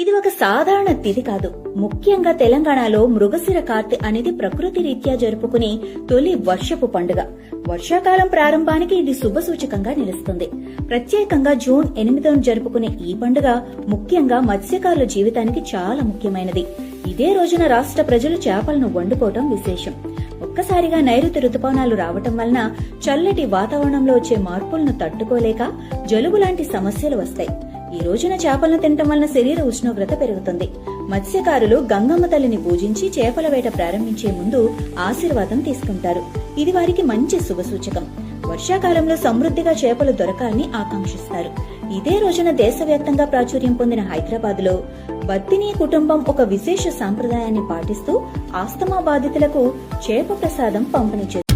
ఇది ఒక సాధారణ తిథి కాదు. ముఖ్యంగా తెలంగాణలో మృగశిర కార్తి అనేది ప్రకృతి రీత్యా జరుపుకునే తొలి వర్షపు పండుగ. వర్షాకాలం ప్రారంభానికి ఇది శుభ సూచకంగా నిలుస్తుంది. ప్రత్యేకంగా జూన్ ఎనిమిదవ జరుపుకునే ఈ పండుగ ముఖ్యంగా మత్స్యకారుల జీవితానికి చాలా ముఖ్యమైనది. ఇదే రోజున రాష్ట్ర ప్రజలు చేపలను వండుకోవటం విశేషం. ఒక్కసారిగా నైరుతి రుతుపవనాలు రావటం వలన చల్లటి వాతావరణంలో వచ్చే మార్పులను తట్టుకోలేక జలుబు లాంటి సమస్యలు వస్తాయి. ఈ రోజున చేపలను తినటం వలన శరీర ఉష్ణోగ్రత పెరుగుతుంది. మత్స్యకారులు గంగమ్మ తల్లిని పూజించి చేపల వేట ప్రారంభించే ముందు ఆశీర్వాదం తీసుకుంటారు. ఇది వారికి మంచి శుభసూచకం. వర్షాకాలంలో సమృద్ధిగా చేపలు దొరకాలని ఆకాంక్షిస్తారు. ఇదే రోజున దేశవ్యాప్తంగా ప్రాచుర్యం పొందిన హైదరాబాద్లో బత్తినీ కుటుంబం ఒక విశేష సాంప్రదాయాన్ని పాటిస్తూ ఆస్తమా బాధితులకు చేప ప్రసాదం పంపిణీ చేస్తారు